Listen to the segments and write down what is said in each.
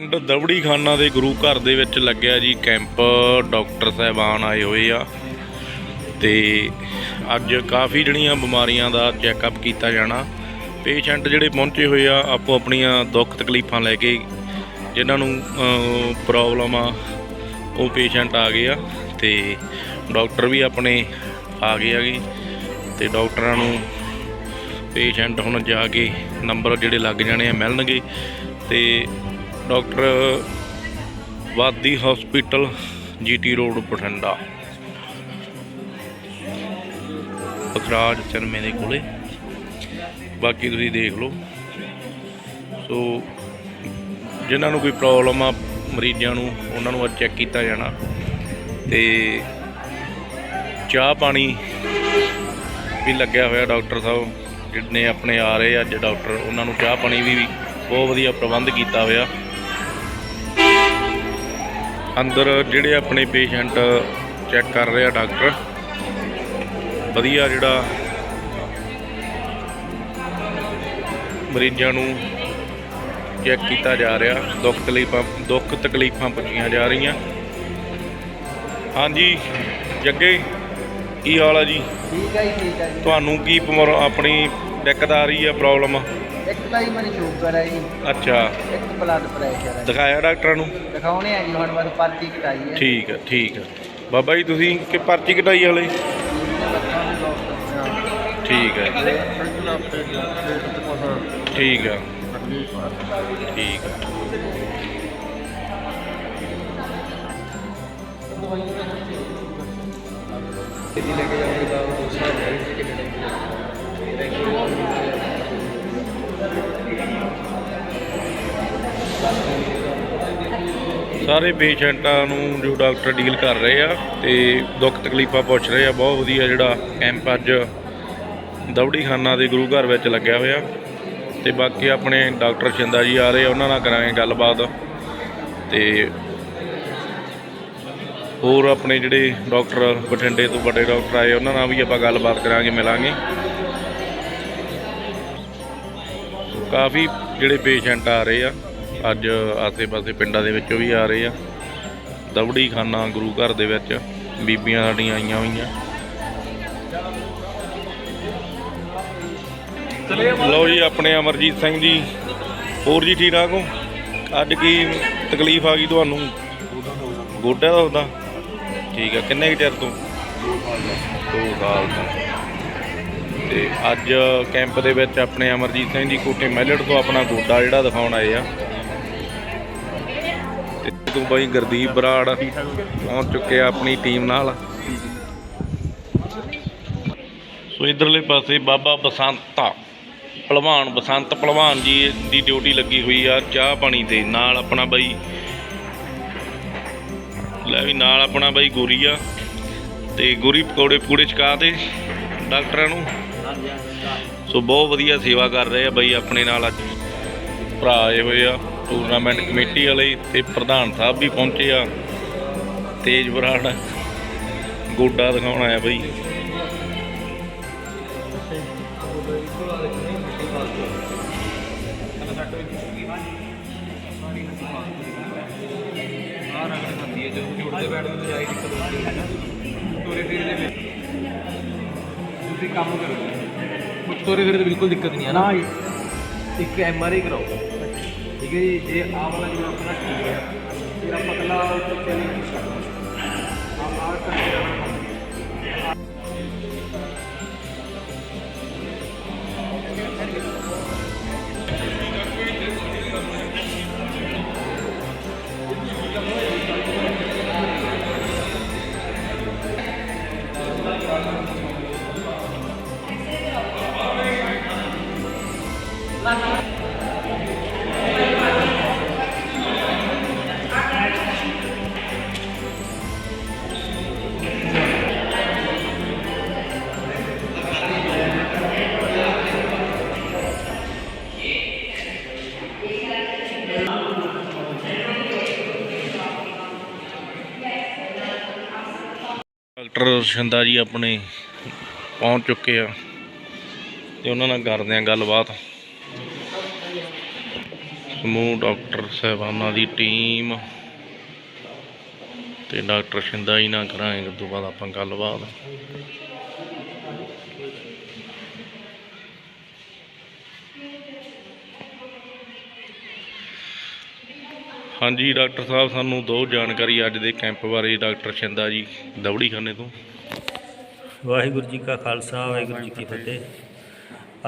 ਪਿੰਡ ਦਵੜੀ ਖਾਨਾ ਦੇ ਗੁਰੂ ਘਰ ਦੇ ਵਿੱਚ ਲੱਗਿਆ ਜੀ ਕੈਂਪ, ਡਾਕਟਰ ਸਾਹਿਬਾਨ ਆਏ ਹੋਏ ਆ। ਤੇ ਅੱਜ ਕਾਫੀ ਜਿਹੜੀਆਂ ਬਿਮਾਰੀਆਂ ਦਾ ਚੈੱਕਅਪ ਕੀਤਾ ਜਾਣਾ। ਪੇਸ਼ੈਂਟ ਜਿਹੜੇ ਪਹੁੰਚੇ ਹੋਏ ਆ, ਆਪੋ ਆਪਣੀਆਂ ਦੁੱਖ ਤਕਲੀਫਾਂ ਲੈ ਕੇ ਜਿਨ੍ਹਾਂ ਨੂੰ ਪ੍ਰੋਬਲਮ ਆ, ਉਹ ਪੇਸ਼ੈਂਟ ਆ ਗਏ ਆ। ਤੇ ਡਾਕਟਰ ਵੀ ਆਪਣੇ ਆ ਗਏ ਆਗੇ ਤੇ ਡਾਕਟਰਾਂ ਨੂੰ ਪੇਸ਼ੈਂਟ ਹੁਣ ਜਾ ਕੇ ਨੰਬਰ ਜਿਹੜੇ ਲੱਗ ਜਾਣੇ ਆ ਮਿਲਣਗੇ। ਤੇ doctor Wadi hospital, GT road, Bathinda. Pakhraj ਚਰਮੇ ਦੇ ਕੋਲੇ। ਬਾਕੀ ਤੁਸੀਂ ਦੇਖ ਲਓ। ਸੋ, ਜਿਨ੍ਹਾਂ ਨੂੰ ਕੋਈ ਪ੍ਰੋਬਲਮ ਆ, ਮਰੀਜ਼ਾਂ ਨੂੰ, ਉਹਨਾਂ ਨੂੰ ਅੱਜ ਚੈੱਕ ਕੀਤਾ ਜਾਣਾ। ਤੇ ਚਾਹ ਪਾਣੀ ਵੀ ਲੱਗਿਆ ਹੋਇਆ ਡਾਕਟਰ ਸਾਹਿਬ, ਜਿੰਨੇ ਆਪਣੇ ਆ ਰਹੇ ਅੱਜ ਡਾਕਟਰ, ਉਹਨਾਂ ਨੂੰ ਚਾਹ ਪਾਣੀ ਵੀ ਬਹੁਤ ਵਧੀਆ ਪ੍ਰਬੰਧ ਕੀਤਾ ਹੋਇਆ। ਅੰਦਰ ਜਿਹੜੇ ਆਪਣੇ ਪੇਸ਼ੈਂਟ ਚੈੱਕ ਕਰ ਰਹੇ ਡਾਕਟਰ ਵਧੀਆ ਜਿਹੜਾ ਮਰੀਜ਼ਾਂ ਨੂੰ ਚੈੱਕ ਕੀਤਾ ਜਾ ਰਿਹਾ ਦੁੱਖ ਤਕਲੀਫਾਂ ਦੁੱਖ ਤਕਲੀਫਾਂ ਪੁੱਛੀਆਂ ਜਾ ਰਹੀਆਂ। ਹਾਂਜੀ ਜੱਗੇ ਕੀ ਹਾਲ ਆ ਜੀ? ਠੀਕ ਹੈ ਜੀ ਠੀਕ ਹੈ ਜੀ। ਤੁਹਾਨੂੰ ਕੀ ਆਪਣੀ ਦਿੱਕਤ ਆ ਰਹੀ ਆ ਪ੍ਰੋਬਲਮ? ਇੱਕ ਤਾਂ ਜੀ ਮੇਰੀ ਸ਼ੂਗਰ ਹੈ ਜੀ। ਅੱਛਾ। ਇੱਕ ਬਲੱਡ ਪ੍ਰੈਸ਼ਰ ਹੈ ਦਿਖਾਇਆ ਡਾਕਟਰਾਂ ਨੂੰ? ਦਿਖਾਉਣੇ ਆ ਜੀ ਹੁਣ ਬਸ ਪਰਚੀ ਕਟਾਈ ਹੈ ਠੀਕ ਹੈ ਠੀਕ ਹੈ ਬਾਬਾ ਜੀ ਤੁਸੀਂ ਕਿ ਪਰਚੀ ਕਟਾਈ ਹਲੇ? ਠੀਕ ਹੈ ਠੀਕ ਹੈ ਠੀਕ ਹੈ ਕਿੱਦੀ ਲੈ ਕੇ ਜਾਓਗੇ ਤਾਂ ਉਹ ਦੂਸਰਾ ਹੈ ਕਿੰਨੇ ਟਾਈਮ ਸਾਰੇ ਪੇਸ਼ੈਂਟਾਂ ਨੂੰ ਜੋ ਡਾਕਟਰ ਡੀਲ ਕਰ ਰਹੇ ਆ ਤੇ ਦੁੱਖ ਤਕਲੀਫਾਂ ਪੁੱਛ ਰਹੇ ਆ, ਬਹੁਤ ਵਧੀਆ ਜਿਹੜਾ ਕੈਂਪ ਅੱਜ ਦਵੜੀ ਖਾਨਾ ਦੇ ਗੁਰੂ ਘਰ ਵਿੱਚ ਲੱਗਿਆ ਹੋਇਆ। ਤੇ ਬਾਕੀ ਆਪਣੇ ਡਾਕਟਰ ਸ਼ਿੰਦਾ ਜੀ ਆ ਰਹੇ ਆ, ਉਹਨਾਂ ਨਾਲ ਕਰਾਂਗੇ ਗੱਲਬਾਤ। ਤੇ ਹੋਰ ਆਪਣੇ ਜਿਹੜੇ ਡਾਕਟਰ ਬਠਿੰਡੇ ਤੋਂ ਵੱਡੇ ਡਾਕਟਰ ਆਏ, ਉਹਨਾਂ ਨਾਲ ਵੀ ਆਪਾਂ ਗੱਲਬਾਤ ਕਰਾਂਗੇ, ਮਿਲਾਂਗੇ। ਕਾਫੀ ਜਿਹੜੇ ਪੇਸ਼ੈਂਟ ਆ ਰਹੇ ਆ ਅੱਜ ਆਸੇ-ਪਾਸੇ ਪਿੰਡਾਂ ਦੇ ਵਿੱਚੋਂ ਵੀ ਆ ਰਹੇ ਆ। ਦਵੜੀ ਖਾਨਾ ਗੁਰੂ ਘਰ ਦੇ ਵਿੱਚ ਬੀਬੀਆਂ ਸਾਡੀਆਂ ਆਈਆਂ ਹੋਈਆਂ। ਲਓ ਜੀ, ਆਪਣੇ ਅਮਰਜੀਤ ਸਿੰਘ ਜੀ। ਹੋਰ ਜੀ ਠੀਕ ਠਾਕ ਹੋ? ਅੱਜ ਕੀ ਤਕਲੀਫ ਆ ਗਈ ਤੁਹਾਨੂੰ? ਗੋਡਾ ਦਾ ਹੁੰਦਾ ਠੀਕ ਆ, ਕਿੰਨੇ ਕੁ ਚਿਰ ਤੋਂ? 2 ਸਾਲ ਤੋਂ। ਤੇ ਅੱਜ ਕੈਂਪ ਦੇ ਵਿੱਚ ਆਪਣੇ ਅਮਰਜੀਤ ਸਿੰਘ ਜੀ ਕੋਟੇ ਮੈਲਟ ਤੋਂ ਆਪਣਾ ਗੋਡਾ ਜਿਹੜਾ ਦਿਖਾਉਣ ਆਏ ਆ। ਤੇ ਬਾਈ ਗੁਰਦੀਪ ਬਰਾੜ ਪਹੁੰਚ ਚੁੱਕੇ ਆ ਆਪਣੀ ਟੀਮ ਨਾਲ। ਸੋ ਇਧਰਲੇ ਪਾਸੇ ਬਾਬਾ ਬਸੰਤਾ ਭਲਵਾਨ ਬਸੰਤ ਭਲਵਾਨ ਜੀ ਦੀ ਡਿਊਟੀ ਲੱਗੀ ਹੋਈ ਆ, ਚਾਹ ਪਾਣੀ ਤੇ ਨਾਲ ਆਪਣਾ ਬਾਈ। ਲੈ ਵੀ ਨਾਲ ਆਪਣਾ ਬਾਈ ਗੋਰੀ ਆ ਤੇ ਗੋਰੀ ਪਕੌੜੇ ਪੂੜੇ ਚਕਾ ਤੇ ਡਾਕਟਰਾਂ ਨੂੰ। ਸੋ ਬਹੁਤ ਵਧੀਆ ਸੇਵਾ ਕਰ ਰਹੇ ਆ ਬਾਈ ਆਪਣੇ ਨਾਲ ਅੱਜ। ਭਰਾ ਆਏ ਹੋਏ ਆ। ਟੂਰਨਾਮੈਂਟ ਕਮੇਟੀ ਵਾਲੇ ਤੇ ਪ੍ਰਧਾਨ ਸਾਹਿਬ ਵੀ ਪਹੁੰਚੇ ਆ। ਤੇਜ ਬਰਾੜ ਗੋਡਾ ਦਿਖਾਉਣ ਆਇਆ ਬਾਈ। ਤੁਸੀਂ ਕੰਮ ਕਰੋ। ਤੁਰੇ ਫਿਰੇ ਤਾਂ ਬਿਲਕੁਲ ਦਿੱਕਤ ਨਹੀਂ ਹੈ ਨਾ। ਇੱਕ ਐਮ ਆਰ ਆਈ ਕਰਾਓ। ਠੀਕ ਹੈ ਜੀ ਆ ਵਾਲਾ ਜਿਹੜਾ ਆਪਣਾ ਠੀਕ ਹੈ? ਫਿਰ ਆਪਾਂ ਕੱਲਾ ਉੱਤੇ ਚੱਲੇ ਡਾਕਟਰ ਸ਼ਿੰਦਾ ਜੀ ਆਪਣੇ ਪਹੁੰਚ ਚੁੱਕੇ ਆ ਤੇ ਉਹਨਾਂ ਨਾਲ ਕਰਦੇ ਆ ਗੱਲਬਾਤ। ਸਮੂਹ ਡਾਕਟਰ ਸਾਹਿਬਾਨਾਂ ਦੀ ਟੀਮ ਤੇ ਡਾਕਟਰ ਸ਼ਿੰਦਾ ਜੀ ਨਾਲ ਕਰਾਂਗੇ, ਉਸ ਤੋਂ ਬਾਅਦ ਆਪਾਂ ਗੱਲਬਾਤ। ਹਾਂਜੀ ਡਾਕਟਰ ਸਾਹਿਬ ਸਾਨੂੰ ਦੋ ਜਾਣਕਾਰੀ ਅੱਜ ਦੇ ਕੈਂਪ ਬਾਰੇ ਡਾਕਟਰ ਸ਼ਿੰਦਾ ਜੀ ਦਵੜੀ ਖਾਨੇ ਤੋਂ। ਵਾਹਿਗੁਰੂ ਜੀ ਕਾ ਖਾਲਸਾ ਵਾਹਿਗੁਰੂ ਜੀ ਕੀ ਫਤਿਹ।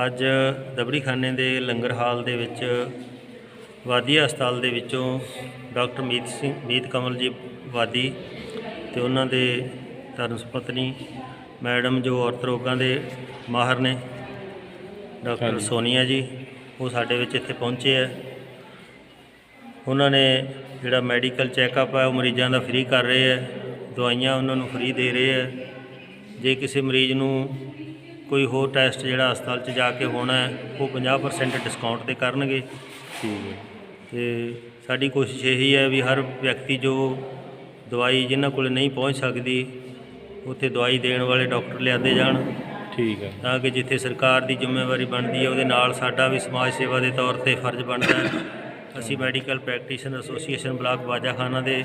ਅੱਜ ਦਬੜੀ ਖਾਨੇ ਦੇ ਲੰਗਰ ਹਾਲ ਦੇ ਵਿੱਚ ਵਾਦੀ ਹਸਪਤਾਲ ਦੇ ਵਿੱਚੋਂ ਡਾਕਟਰ ਮੀਤ ਸਿੰਘ ਮੀਤ ਕਮਲ ਜੀ ਵਾਦੀ ਤੇ ਉਹਨਾਂ ਦੇ ਧਰਮ ਸੁਪਤਨੀ ਮੈਡਮ ਜੋ ਔਰਤ ਰੋਗਾਂ ਦੇ ਮਾਹਰ ਨੇ ਡਾਕਟਰ। ਸੋਨੀਆ ਜੀ ਉਹ ਸਾਡੇ ਵਿੱਚ ਇੱਥੇ ਪਹੁੰਚੇ ਆ। ਉਹਨਾਂ ਨੇ ਜਿਹੜਾ ਮੈਡੀਕਲ ਚੈੱਕਅਪ ਹੈ ਉਹ ਮਰੀਜ਼ਾਂ ਦਾ ਫ੍ਰੀ ਕਰ ਰਹੇ ਆ ਦਵਾਈਆਂ ਉਹਨਾਂ ਨੂੰ ਫ੍ਰੀ ਦੇ ਰਹੇ ਆ ਜੇ ਕਿਸੇ ਮਰੀਜ਼ ਨੂੰ ਕੋਈ ਹੋਰ ਟੈਸਟ ਜਿਹੜਾ ਹਸਪਤਾਲ 'ਚ ਜਾ ਕੇ ਹੋਣਾ ਹੈ ਉਹ 50% ਡਿਸਕਾਊਂਟ ਤੇ ਕਰਨਗੇ। ਠੀਕ ਹੈ। ਤੇ ਸਾਡੀ ਕੋਸ਼ਿਸ਼ ਇਹੀ ਹੈ ਵੀ ਹਰ ਵਿਅਕਤੀ ਜੋ ਦਵਾਈ ਜਿਨ੍ਹਾਂ ਕੋਲ ਨਹੀਂ ਪਹੁੰਚ ਸਕਦੀ ਉੱਥੇ ਦਵਾਈ ਦੇਣ ਵਾਲੇ ਡਾਕਟਰ ਲਿਆਂਦੇ ਜਾਣ। ਠੀਕ ਹੈ। ਤਾਂ ਕਿ ਜਿੱਥੇ ਸਰਕਾਰ ਦੀ ਜ਼ਿੰਮੇਵਾਰੀ ਬਣਦੀ ਹੈ ਉਹਦੇ ਨਾਲ ਸਾਡਾ ਵੀ ਸਮਾਜ ਸੇਵਾ ਦੇ ਤੌਰ ਤੇ ਫਰਜ਼ ਬਣਦਾ ਹੈ। ਅਸੀਂ medical practitioner association block Bajakhana ਦੇ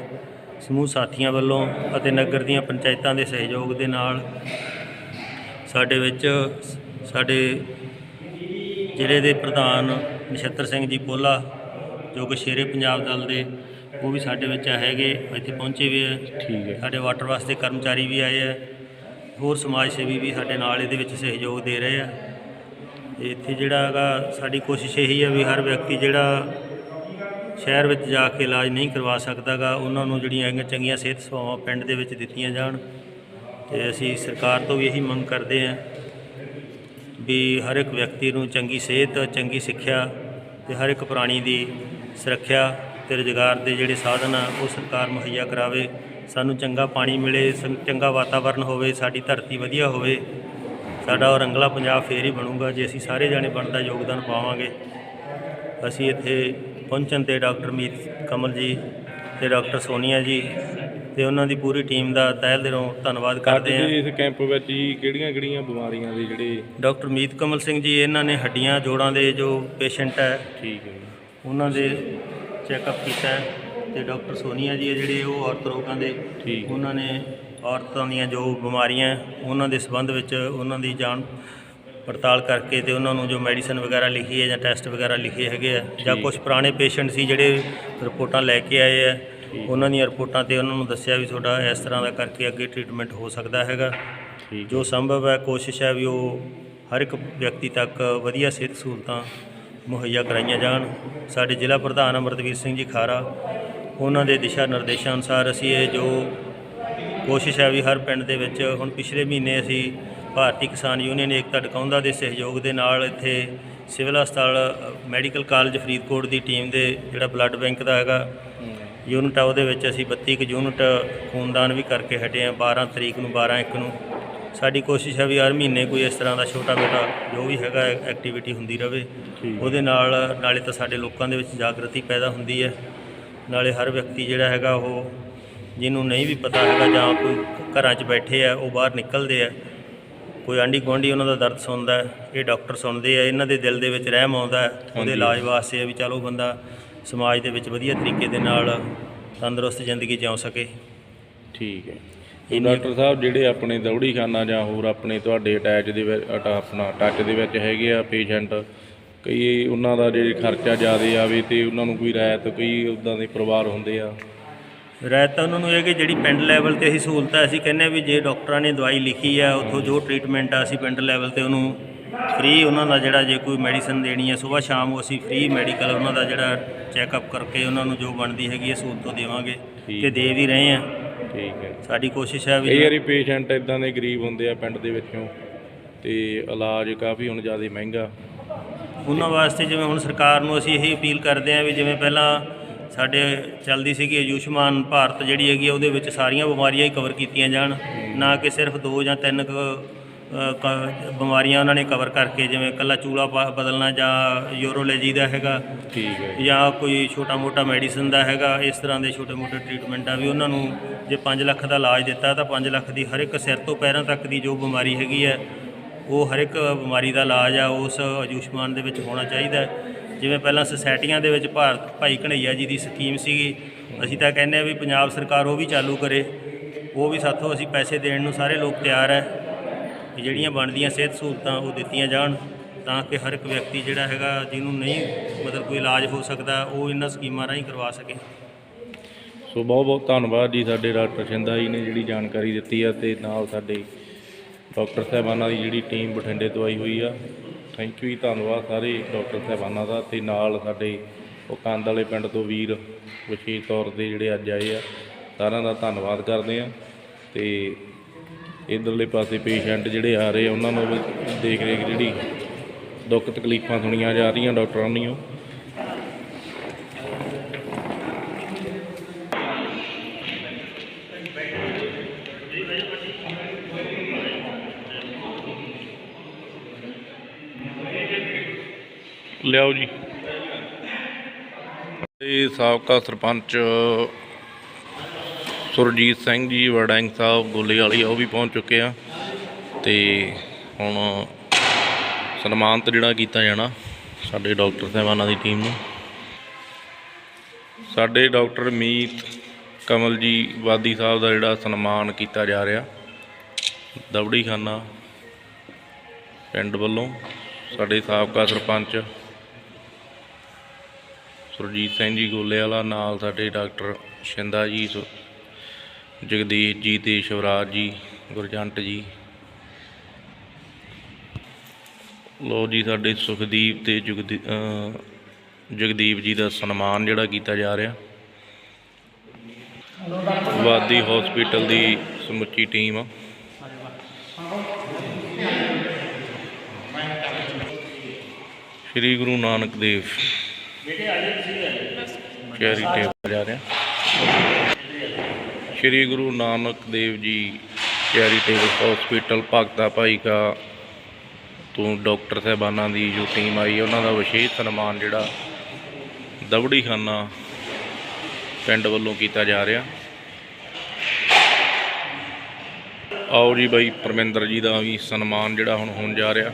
ਸਮੂਹ ਸਾਥੀਆਂ ਵੱਲੋਂ ਅਤੇ ਨਗਰ ਦੀਆਂ ਪੰਚਾਇਤਾਂ ਦੇ ਸਹਿਯੋਗ ਦੇ ਨਾਲ ਸਾਡੇ ਵਿੱਚ ਸਾਡੇ ਜ਼ਿਲ੍ਹੇ ਦੇ ਪ੍ਰਧਾਨ ਨਛੱਤਰ ਸਿੰਘ ਜੀ ਪੋਲਾ ਜੋ ਕਿ ਸ਼ੇਰੇ ਪੰਜਾਬ ਦਲ ਦੇ ਉਹ ਵੀ ਸਾਡੇ ਵਿੱਚ ਹੈਗੇ ਇੱਥੇ ਪਹੁੰਚੇ ਵੀ ਹੈ। ਠੀਕ ਹੈ। ਸਾਡੇ ਵਾਟਰ ਵਾਸਤੇ ਕਰਮਚਾਰੀ ਵੀ ਆਏ ਆ ਹੋਰ ਸਮਾਜ ਸੇਵੀ ਵੀ ਸਾਡੇ ਨਾਲ ਇਹਦੇ ਵਿੱਚ ਸਹਿਯੋਗ ਦੇ ਰਹੇ ਆ ਇੱਥੇ ਜਿਹੜਾ ਹੈਗਾ ਸਾਡੀ ਕੋਸ਼ਿਸ਼ ਇਹੀ ਹੈ ਵੀ ਹਰ ਵਿਅਕਤੀ ਜਿਹੜਾ ਸ਼ਹਿਰ ਵਿੱਚ ਜਾ ਕੇ ਇਲਾਜ ਨਹੀਂ ਕਰਵਾ ਸਕਦਾਗਾ, ਉਹਨਾਂ ਨੂੰ ਜਿਹੜੀਆਂ ਹੈਗੀਆਂ ਚੰਗੀਆਂ ਸਿਹਤ ਸੇਵਾਵਾਂ ਪਿੰਡ ਦੇ ਵਿੱਚ ਦਿੱਤੀਆਂ ਜਾਣ। ਤੇ ਅਸੀਂ ਸਰਕਾਰ ਤੋਂ ਵੀ ਇਹੀ ਮੰਗ ਕਰਦੇ ਹਾਂ ਵੀ ਹਰ ਇੱਕ ਵਿਅਕਤੀ ਨੂੰ ਚੰਗੀ ਸਿਹਤ, ਚੰਗੀ ਸਿੱਖਿਆ ਤੇ ਹਰ ਇੱਕ ਪ੍ਰਾਣੀ ਦੀ ਸੁਰੱਖਿਆ ਤੇ ਰੁਜ਼ਗਾਰ ਦੇ ਜਿਹੜੇ ਸਾਧਨ ਆ, ਉਹ ਸਰਕਾਰ ਮੁਹੱਈਆ ਕਰਾਵੇ। ਸਾਨੂੰ ਚੰਗਾ ਪਾਣੀ ਮਿਲੇ, ਸੰ- ਚੰਗਾ ਵਾਤਾਵਰਨ ਹੋਵੇ, ਸਾਡੀ ਧਰਤੀ ਵਧੀਆ ਹੋਵੇ, ਸਾਡਾ ਉਹ ਰੰਗਲਾ ਪੰਜਾਬ ਫੇਰ ਹੀ ਬਣੂਗਾ। ਜੇ ਅਸੀਂ ਸਾਰੇ ਜਾਣੇ ਬਣਦਾ ਯੋਗਦਾਨ ਪਾਵਾਂਗੇ, ਅਸੀਂ ਇੱਥੇ ਪਹੁੰਚਣ ਤੇ ਡਾਕਟਰ ਮੀਤ ਕਮਲ ਜੀ ਤੇ ਡਾਕਟਰ ਸੋਨੀਆ ਜੀ ਤੇ ਉਹਨਾਂ ਦੀ ਪੂਰੀ ਟੀਮ ਦਾ ਤਹਿ ਦਿਲੋਂ ਧੰਨਵਾਦ ਕਰਦੇ ਹਾਂ ਇਸ ਕੈਂਪ ਵਿੱਚ ਜੀ ਕਿਹੜੀਆਂ ਕਿਹੜੀਆਂ ਬਿਮਾਰੀਆਂ ਦੇ ਜਿਹੜੇ ਡਾਕਟਰ ਮੀਤ ਕਮਲ ਸਿੰਘ ਜੀ ਇਹਨਾਂ ਨੇ ਹੱਡੀਆਂ ਜੋੜਾਂ ਦੇ ਜੋ ਪੇਸ਼ੈਂਟ ਹੈ ਠੀਕ ਹੈ ਉਹਨਾਂ ਦੇ ਚੈੱਕਅਪ ਕੀਤਾ ਹੈ ਤੇ ਡਾਕਟਰ ਸੋਨੀਆ ਜੀ ਹੈ ਜਿਹੜੇ ਉਹ ਔਰਤ ਰੋਗਾਂ ਦੇ। ਉਹਨਾਂ ਨੇ ਔਰਤਾਂ ਦੀਆਂ ਜੋ ਬਿਮਾਰੀਆਂ ਉਹਨਾਂ ਦੇ ਸੰਬੰਧ ਵਿੱਚ ਉਹਨਾਂ ਦੀ ਜਾਣ ਪੜਤਾਲ ਕਰਕੇ ਤੇ ਉਹਨਾਂ ਨੂੰ ਜੋ ਮੈਡੀਸਨ ਵਗੈਰਾ ਲਿਖੀ ਹੈ ਜਾਂ ਟੈਸਟ ਵਗੈਰਾ ਲਿਖੇ ਹੈਗੇ ਆ ਜਾਂ। ਕੁਝ ਪੁਰਾਣੇ ਪੇਸ਼ੈਂਟ ਸੀ ਜਿਹੜੇ ਰਿਪੋਰਟਾਂ ਲੈ ਕੇ ਆਏ ਆ ਉਹਨਾਂ ਦੀਆਂ ਰਿਪੋਰਟਾਂ ਤੇ ਉਹਨਾਂ ਨੂੰ ਦੱਸਿਆ ਵੀ ਤੁਹਾਡਾ ਇਸ ਤਰ੍ਹਾਂ ਦਾ ਕਰਕੇ ਅੱਗੇ ਟ੍ਰੀਟਮੈਂਟ ਹੋ ਸਕਦਾ ਹੈਗਾ। ਜੋ ਸੰਭਵ ਹੈ ਕੋਸ਼ਿਸ਼ ਹੈ ਵੀ ਉਹ ਹਰ ਇੱਕ ਵਿਅਕਤੀ ਤੱਕ ਵਧੀਆ ਸਿਹਤ ਸਹੂਲਤਾਂ ਮੁਹੱਈਆ ਕਰਾਈਆਂ ਜਾਣ। ਸਾਡੇ ਜ਼ਿਲ੍ਹਾ ਪ੍ਰਧਾਨ ਅਮਰਤਵੀਰ ਸਿੰਘ ਜੀ ਖਾਰਾ ਉਹਨਾਂ ਦੇ ਦਿਸ਼ਾ ਨਿਰਦੇਸ਼ਾਂ ਅਨੁਸਾਰ ਅਸੀਂ ਇਹ ਜੋ ਕੋਸ਼ਿਸ਼ ਹੈ ਵੀ ਹਰ ਪਿੰਡ ਦੇ ਵਿੱਚ ਹੁਣ ਪਿਛਲੇ ਮਹੀਨੇ ਅਸੀਂ ਭਾਰਤੀ ਕਿਸਾਨ ਯੂਨੀਅਨ ਏਕਤਾ ਡਕਾਉਂਦਾ ਦੇ ਸਹਿਯੋਗ ਦੇ ਨਾਲ ਇੱਥੇ ਸਿਵਲ ਹਸਪਤਾਲ ਮੈਡੀਕਲ ਕਾਲਜ ਫਰੀਦਕੋਟ ਦੀ ਟੀਮ ਦੇ ਜਿਹੜਾ ਬਲੱਡ ਬੈਂਕ ਦਾ ਹੈਗਾ ਯੂਨਿਟ ਆ ਉਹਦੇ ਵਿੱਚ ਅਸੀਂ 32 ਕੁ ਯੂਨਿਟ ਖੂਨਦਾਨ ਵੀ ਕਰਕੇ ਹਟੇ ਆ 12 ਤਰੀਕ ਨੂੰ 12 ਇੱਕ ਨੂੰ। ਸਾਡੀ ਕੋਸ਼ਿਸ਼ ਹੈ ਵੀ ਹਰ ਮਹੀਨੇ ਕੋਈ ਇਸ ਤਰ੍ਹਾਂ ਦਾ ਛੋਟਾ ਮੋਟਾ ਜੋ ਵੀ ਹੈਗਾ ਐਕਟੀਵਿਟੀ ਹੁੰਦੀ ਠੀਕ। ਉਹਦੇ ਨਾਲ ਨਾਲੇ ਤਾਂ ਸਾਡੇ ਲੋਕਾਂ ਦੇ ਵਿੱਚ ਜਾਗਰਤੀ ਪੈਦਾ ਹੁੰਦੀ ਹੈ। ਨਾਲੇ ਹਰ ਵਿਅਕਤੀ ਜਿਹੜਾ ਹੈਗਾ ਉਹ ਜਿਹਨੂੰ ਨਹੀਂ ਵੀ ਪਤਾ ਹੈਗਾ ਜਾਂ ਕੋਈ ਘਰਾਂ 'ਚ ਬੈਠੇ ਆ ਉਹ ਬਾਹਰ ਨਿਕਲਦੇ ਆ। ਕੋਈ ਆਂਢੀ ਗੁਆਂਢੀ ਉਹਨਾਂ ਦਾ ਦਰਦ ਸੁਣਦਾ ਹੈ, ਇਹ ਡਾਕਟਰ ਸੁਣਦੇ ਆ ਇਹਨਾਂ ਦੇ ਦਿਲ ਦੇ ਵਿੱਚ ਰਹਿਮ ਆਉਂਦਾ ਹੈ, ਉਹਦੇ। ਇਲਾਜ ਵਾਸਤੇ ਵੀ ਚਲੋ ਬੰਦਾ ਸਮਾਜ ਦੇ ਵਿੱਚ ਵਧੀਆ ਤਰੀਕੇ ਦੇ ਨਾਲ ਤੰਦਰੁਸਤ ਜ਼ਿੰਦਗੀ ਜਿਉ ਸਕੇ। ਠੀਕ ਹੈ। ਤੇ ਡਾਕਟਰ ਸਾਹਿਬ ਜਿਹੜੇ ਆਪਣੇ ਦੌੜੀ ਖਾਨਾ ਜਾਂ ਹੋਰ ਆਪਣੇ ਤੁਹਾਡੇ ਅਟੈਚ ਦੇ ਵਿੱਚ ਅਟਾ- ਆਪਣਾ ਟੱਚ ਦੇ ਵਿੱਚ ਹੈਗੇ ਆ ਪੇਸ਼ੈਂਟ ਕਈ ਉਹਨਾਂ ਦਾ ਜੇ ਖਰਚਾ ਜ਼ਿਆਦਾ ਆਵੇ ਤੇ ਉਹਨਾਂ ਨੂੰ ਕੋਈ ਰਾਇਤ ਕੋਈ ਉਦਾਂ ਦੇ ਪਰਿਵਾਰ ਹੁੰਦੇ ਆ। ਰਾਇਤ ਤਾਂ ਉਹਨਾਂ ਨੂੰ ਇਹ ਕਿ ਜਿਹੜੀ ਪਿੰਡ ਲੈਵਲ ਤੇ ਅਸੀਂ ਸਹੂਲਤ ਹੈ ਅਸੀਂ ਕਹਿੰਦੇ ਹਾਂ ਵੀ ਜੇ ਡਾਕਟਰਾਂ ਨੇ ਦਵਾਈ ਲਿਖੀ ਆ ਉੱਥੋਂ ਜੋ ਟ੍ਰੀਟਮੈਂਟ ਆ ਅਸੀਂ ਪਿੰਡ ਲੈਵਲ ਤੇ ਉਹਨੂੰ ਫ੍ਰੀ ਉਹਨਾਂ ਦਾ ਜਿਹੜਾ ਜੇ ਕੋਈ ਮੈਡੀਸਨ ਦੇਣੀ ਹੈ ਸਵੇਰ ਸ਼ਾਮ ਉਹ ਅਸੀਂ ਫ੍ਰੀ ਮੈਡੀਕਲ ਉਹਨਾਂ ਦਾ ਜਿਹੜਾ ਚੈੱਕਅਪ ਕਰਕੇ ਉਹਨਾਂ ਨੂੰ ਜੋ ਬਣਦੀ ਹੈਗੀ ਹੈ ਸਹੂਲਤ ਦੇਵਾਂਗੇ। ਤੇ ਦੇ ਵੀ ਰਹੇ ਆ ਠੀਕ ਹੈ ਸਾਡੀ ਕੋਸ਼ਿਸ਼ ਹੈ ਕਈ ਵੀ ਵਾਰੀ ਪੇਸ਼ੈਂਟ ਇਦਾਂ ਦੇ ਗਰੀਬ ਹੁੰਦੇ ਆ ਪਿੰਡ ਦੇ ਵਿੱਚੋਂ ਤੇ ਇਲਾਜ ਕਾਫੀ ਹੁਣ ਜ਼ਿਆਦਾ ਮਹਿੰਗਾ ਉਹਨਾਂ ਵਾਸਤੇ ਜਿਵੇਂ ਹੁਣ ਸਰਕਾਰ ਨੂੰ ਅਸੀਂ ਇਹੀ ਅਪੀਲ ਕਰਦੇ ਹਾਂ ਵੀ ਜਿਵੇਂ ਪਹਿਲਾਂ ਸਾਡੇ ਚੱਲਦੀ ਸੀਗੀ ਆਯੁਸ਼ਮਾਨ ਭਾਰਤ ਜਿਹੜੀ ਹੈਗੀ ਆ, ਉਹਦੇ ਵਿੱਚ ਸਾਰੀਆਂ ਬਿਮਾਰੀਆਂ ਹੀ ਕਵਰ ਕੀਤੀਆਂ ਜਾਣ। ਨਾ ਕਿ ਸਿਰਫ ਦੋ ਜਾਂ ਤਿੰਨ ਕੁ, ਅ, ਕ- ਬਿਮਾਰੀਆਂ ਉਹਨਾਂ ਨੇ ਕਵਰ ਕਰਕੇ ਜਿਵੇਂ ਕੱਲਾ ਚੂਲਾ ਪਾ- ਬਦਲਣਾ ਜਾਂ ਯੂਰੋਲੋਜੀ ਦਾ ਹੈਗਾ ਠੀਕ ਹੈ ਜਾਂ। ਕੋਈ ਛੋਟਾ ਮੋਟਾ ਮੈਡੀਸਨ ਦਾ ਹੈਗਾ ਇਸ ਤਰ੍ਹਾਂ ਦੇ ਛੋਟੇ ਮੋਟੇ ਟ੍ਰੀਟਮੈਂਟ ਆ ਵੀ ਉਹਨਾਂ ਨੂੰ ਜੇ 5 ਲੱਖ ਦਾ ਇਲਾਜ ਦਿੱਤਾ ਤਾਂ 5 ਲੱਖ ਦੀ ਹਰ ਇੱਕ ਸਿਰ ਤੋਂ ਪੈਰਾਂ ਤੱਕ ਦੀ ਜੋ ਬਿਮਾਰੀ ਹੈਗੀ ਹੈ ਉਹ ਹਰ ਇੱਕ ਬਿਮਾਰੀ ਦਾ ਇਲਾਜ ਆ ਉਸ ਆਯੁਸ਼ਮਾਨ ਦੇ ਵਿੱਚ ਹੋਣਾ ਚਾਹੀਦਾ ਹੈ। ਜਿਵੇਂ ਪਹਿਲਾਂ ਸੁਸਾਇਟੀਆਂ ਦੇ ਵਿੱਚ ਭਾਰਤ ਭਾਈ ਕਨਈਆ ਜੀ ਦੀ ਸਕੀਮ ਸੀਗੀ, ਅਸੀਂ ਤਾਂ ਕਹਿੰਦੇ ਆ ਵੀ ਪੰਜਾਬ ਸਰਕਾਰ ਉਹ ਵੀ ਚਾਲੂ ਕਰੇ, ਉਹ ਵੀ ਸਾਥੋਂ ਅਸੀਂ ਪੈਸੇ ਦੇਣ ਨੂੰ ਸਾਰੇ ਲੋਕ ਤਿਆਰ ਹੈ ਕਿ ਜਿਹੜੀਆਂ ਬਣਦੀਆਂ ਸਿਹਤ ਸਹੂਲਤਾਂ ਉਹ ਦਿੱਤੀਆਂ ਜਾਣ, ਤਾਂ ਕਿ ਹਰ ਇੱਕ ਵਿਅਕਤੀ ਜਿਹੜਾ ਹੈਗਾ ਜਿਹਨੂੰ ਨਹੀਂ ਮਤਲਬ ਕੋਈ ਇਲਾਜ ਹੋ ਸਕਦਾ, ਉਹ ਇਹਨਾਂ ਸਕੀਮਾਂ ਰਾਹੀਂ ਕਰਵਾ ਸਕੇ। ਸੋ ਬਹੁਤ ਬਹੁਤ ਧੰਨਵਾਦ ਜੀ ਸਾਡੇ ਡਾਕਟਰ ਸ਼ਿੰਦਾ ਜੀ ਨੇ ਜਿਹੜੀ ਜਾਣਕਾਰੀ ਦਿੱਤੀ ਆ ਤੇ ਨਾਲ ਸਾਡੇ ਡਾਕਟਰ ਸਾਹਿਬਾਨਾਂ ਦੀ ਜਿਹੜੀ ਟੀਮ ਬਠਿੰਡੇ ਤੋਂ ਆਈ ਹੋਈ ਆ। ਥੈਂਕ ਯੂ ਜੀ, ਧੰਨਵਾਦ ਸਾਰੇ ਡਾਕਟਰ ਸਾਹਿਬਾਨਾਂ ਦਾ ਤੇ ਨਾਲ ਸਾਡੇ ਉਹ ਕੰਦ ਵਾਲੇ ਪਿੰਡ ਤੋਂ ਵੀਰ ਵਿਸ਼ੇਸ਼ ਤੌਰ ਤੇ ਜਿਹੜੇ ਅੱਜ ਆਏ ਆ, ਸਾਰਿਆਂ ਦਾ ਧੰਨਵਾਦ ਕਰਦੇ ਆ ਤੇ ਇਧਰਲੇ ਪਾਸੇ ਪੇਸ਼ੈਂਟ ਜਿਹੜੇ ਆ ਰਹੇ ਉਹਨਾਂ ਨੂੰ ਵੀ ਦੇਖ ਰੇਖ ਜਿਹੜੀ ਦੁੱਖ ਤਕਲੀਫਾਂ ਸੁਣੀਆਂ ਜਾ ਰਹੀਆਂ ਡਾਕਟਰਾਂ ਦੀਆਂ। ਲਿਆਓ ਜੀ। ਇਹ ਸਾਬਕਾ ਸਰਪੰਚ ਸੁਰਜੀਤ ਸਿੰਘ ਜੀ, ਵੜੈਂਗ ਸਾਹਿਬ, ਗੋਲੇ ਵਾਲੀ ਉਹ ਵੀ ਪਹੁੰਚ ਚੁੱਕੇ ਆ। ਤੇ ਹੁਣ ਸਨਮਾਨਿਤ ਜਿਹੜਾ ਕੀਤਾ ਜਾਣਾ, ਸਾਡੇ ਡਾਕਟਰ ਸਾਹਿਬਾਨਾਂ ਦੀ ਟੀਮ ਨੂੰ। ਸਾਡੇ ਡਾਕਟਰ ਮੀਤ ਕਮਲ ਜੀ ਵਾਦੀ ਸਾਹਿਬ ਦਾ ਜਿਹੜਾ ਸਨਮਾਨ ਕੀਤਾ ਜਾ ਰਿਹਾ ਦਵੜੀ ਖਾਨਾ ਪਿੰਡ ਵੱਲੋਂ, ਸਾਡੇ ਸਾਬਕਾ ਸਰਪੰਚ ਸੁਰਜੀਤ ਸਿੰਘ ਜੀ ਗੋਲੇ ਵਾਲਾ ਨਾਲ ਸਾਡੇ ਡਾਕਟਰ ਸ਼ਿੰਦਾ ਜੀ, ਸੁ- ਜਗਦੀਸ਼ ਜੀ ਤੇ ਸ਼ਿਵਰਾਜ ਜੀ, ਗੁਰਜੰਟ ਜੀ। ਲੋ ਜੀ, ਸਾਡੇ ਸੁਖਦੀਪ ਤੇ ਜਗਦੀ ਜਗਦੀਪ ਜੀ ਦਾ ਸਨਮਾਨ ਜਿਹੜਾ ਕੀਤਾ ਜਾ ਰਿਹਾ। ਵਾਦੀ ਹਸਪੀਟਲ ਦੀ ਸਮੁੱਚੀ ਟੀਮ ਆ। ਸ੍ਰੀ ਗੁਰੂ ਨਾਨਕ ਦੇਵ। ਚੈਰੀਟੇਬਲ ਜਾ ਰਿਹਾ ਸ੍ਰੀ ਗੁਰੂ ਨਾਨਕ ਦੇਵ ਜੀ ਚੈਰੀਟੇਬਲ ਹਸਪੀਟਲ ਭਗਤਾ ਭਾਈ ਕਾ ਤੋਂ ਡਾਕਟਰ ਸਾਹਿਬਾਨਾਂ ਦੀ ਜੋ ਟੀਮ ਆਈ ਉਹਨਾਂ ਦਾ ਵਿਸ਼ੇਸ਼ ਸਨਮਾਨ ਜਿਹੜਾ ਦਵੜੀ ਖਾਨਾ ਪਿੰਡ ਵੱਲੋਂ ਕੀਤਾ ਜਾ ਰਿਹਾ। ਆਓ ਜੀ ਬਾਈ ਪਰਮਿੰਦਰ ਜੀ ਦਾ ਵੀ ਸਨਮਾਨ ਜਿਹੜਾ ਹੁਣ ਹੋਣ ਜਾ ਰਿਹਾ।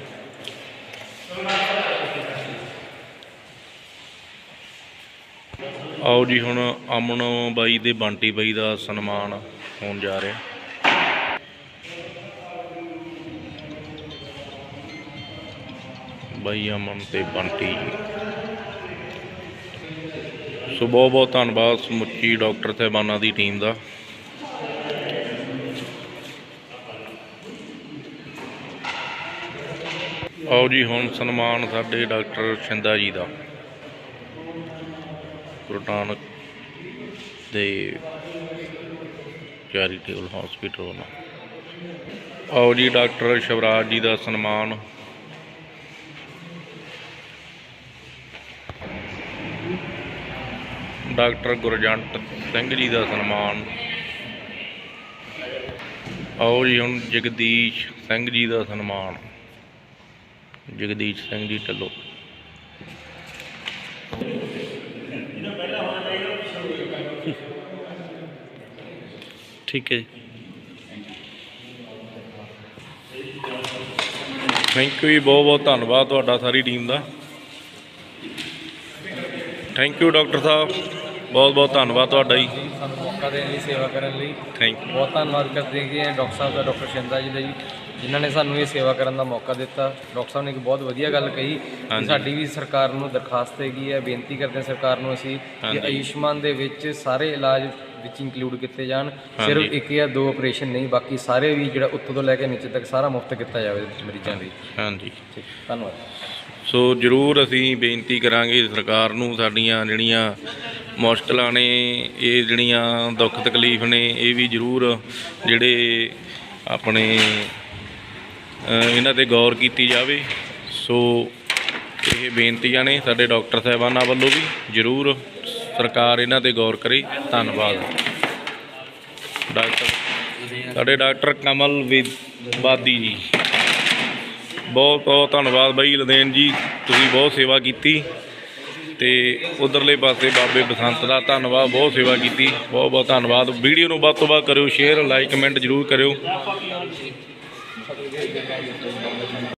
ਆਓ ਜੀ ਹੁਣ ਅਮਨ ਬਾਈ ਦੇ ਬੰਟੀ ਬਾਈ ਦਾ ਸਨਮਾਨ ਹੋਣ ਜਾ ਰਿਹਾ। ਬਾਈ ਅਮਨ ਤੇ ਬੰਟੀ। ਸੋ ਬਹੁਤ ਬਹੁਤ ਧੰਨਵਾਦ ਸਮੁੱਚੀ ਡਾਕਟਰ ਸਾਹਿਬਾਨਾਂ ਦੀ ਟੀਮ ਦਾ। ਆਓ ਜੀ ਹੁਣ ਸਨਮਾਨ ਸਾਡੇ ਡਾਕਟਰ ਛਿੰਦਾ ਜੀ ਦਾ। ਨਾਨਕ ਦੇ ਚੈਰੀਟੇਬਲ ਹਸਪੀਟਲ ਵੱਲੋਂ। ਆਓ ਜੀ, ਡਾਕਟਰ ਸ਼ਿਵਰਾਜ ਜੀ ਦਾ ਸਨਮਾਨ। ਡਾਕਟਰ ਗੁਰਜੰਟ ਸਿੰਘ ਜੀ ਦਾ ਸਨਮਾਨ। ਆਓ ਜੀ, ਹੁਣ ਜਗਦੀਸ਼ ਸਿੰਘ ਜੀ ਦਾ ਸਨਮਾਨ। ਜਗਦੀਸ਼ ਸਿੰਘ ਜੀ ਢੱਲੋਂ ਠੀਕ ਹੈ ਥੈਂਕ ਯੂ ਜੀ ਬਹੁਤ ਬਹੁਤ ਧੰਨਵਾਦ ਤੁਹਾਡਾ ਸਾਰੀ ਟੀਮ ਦਾ। ਥੈਂਕ ਯੂ ਡਾਕਟਰ ਸਾਹਿਬ ਬਹੁਤ ਬਹੁਤ ਧੰਨਵਾਦ ਤੁਹਾਡਾ ਜੀ। ਸਾਨੂੰ ਮੌਕਾ ਦੇਣ ਲਈ ਸੇਵਾ ਕਰਨ ਲਈ। ਥੈਂਕ ਯੂ ਬਹੁਤ ਧੰਨਵਾਦ ਕਰਦੇ ਹਾਂ ਡਾਕਟਰ ਸਾਹਿਬ ਦਾ ਡਾਕਟਰ ਸ਼ਿੰਦਾ ਜੀ ਦਾ ਜੀ। ਜਿਨ੍ਹਾਂ ਨੇ ਸਾਨੂੰ ਇਹ ਸੇਵਾ ਕਰਨ ਦਾ ਮੌਕਾ ਦਿੱਤਾ ਡਾਕਟਰ ਸਾਹਿਬ ਨੇ ਇੱਕ ਬਹੁਤ ਵਧੀਆ ਗੱਲ ਕਹੀ ਕਿ। ਸਾਡੀ ਵੀ ਸਰਕਾਰ ਨੂੰ ਦਰਖਾਸਤ ਹੈਗੀ ਹੈ ਬੇਨਤੀ ਕਰਦੇ ਹਾਂ ਸਰਕਾਰ ਨੂੰ ਅਸੀਂ। ਕਿ ਆਯੁਸ਼ਮਾਨ ਦੇ ਵਿੱਚ ਸਾਰੇ ਇਲਾਜ ਵਿੱਚ ਇੰਕਲੂਡ ਕੀਤੇ ਜਾਣ। ਸਿਰਫ ਇੱਕ ਜਾਂ ਦੋ ਆਪਰੇਸ਼ਨ ਨਹੀਂ ਬਾਕੀ ਸਾਰੇ ਵੀ ਜਿਹੜਾ ਉੱਤੋਂ ਤੋਂ ਲੈ ਕੇ ਨੀਚੇ ਤੱਕ ਸਾਰਾ ਮੁਫਤ ਕੀਤਾ ਜਾਵੇ ਮਰੀਜ਼ਾਂ ਲਈ ਹਾਂਜੀ ਠੀਕ ਧੰਨਵਾਦ ਸੋ ਜ਼ਰੂਰ ਅਸੀਂ ਬੇਨਤੀ ਕਰਾਂਗੇ ਸਰਕਾਰ ਨੂੰ ਸਾਡੀਆਂ ਜਿਹੜੀਆਂ ਮੁਸ਼ਕਲਾਂ ਨੇ ਇਹ ਜਿਹੜੀਆਂ ਦੁੱਖ ਤਕਲੀਫ ਨੇ ਇਹ ਵੀ ਜ਼ਰੂਰ ਜਿਹੜੇ ਆਪਣੇ ਇਹਨਾਂ ਤੇ ਗੌਰ ਕੀਤੀ ਜਾਵੇ, ਸੋ ਇਹ ਬੇਨਤੀਆਂ ਨੇ ਸਾਡੇ ਡਾਕਟਰ ਸਾਹਿਬਾਨਾਂ ਵੱਲੋਂ ਵੀ ਜ਼ਰੂਰ ਸਰਕਾਰ ਇਹਨਾਂ ਤੇ ਗੌਰ ਕਰੇ। ਧੰਨਵਾਦ। ਡਾਕਟਰ ਸਾਡੇ ਡਾਕਟਰ ਕਮਲ ਵਿਦ- ਵਾਦੀ ਜੀ। ਬਹੁਤ ਬਹੁਤ ਧੰਨਵਾਦ ਬਾਈ ਲਦੇਨ ਜੀ, ਤੁਸੀਂ ਬਹੁਤ ਸੇਵਾ ਕੀਤੀ ਤੇ ਉਧਰਲੇ ਪਾਸੇ ਬਾਬੇ ਬਸੰਤ ਦਾ ਧੰਨਵਾਦ, ਬਹੁਤ ਸੇਵਾ ਕੀਤੀ। ਬਹੁਤ ਬਹੁਤ ਧੰਨਵਾਦ। ਵੀਡੀਓ ਨੂੰ ਵੱਧ ਤੋਂ ਵੱਧ ਕਰਿਓ, ਸ਼ੇਅਰ, ਲਾਈਕ, ਕਮੈਂਟ ਜ਼ਰੂਰ ਕਰਿਓ। Obrigado.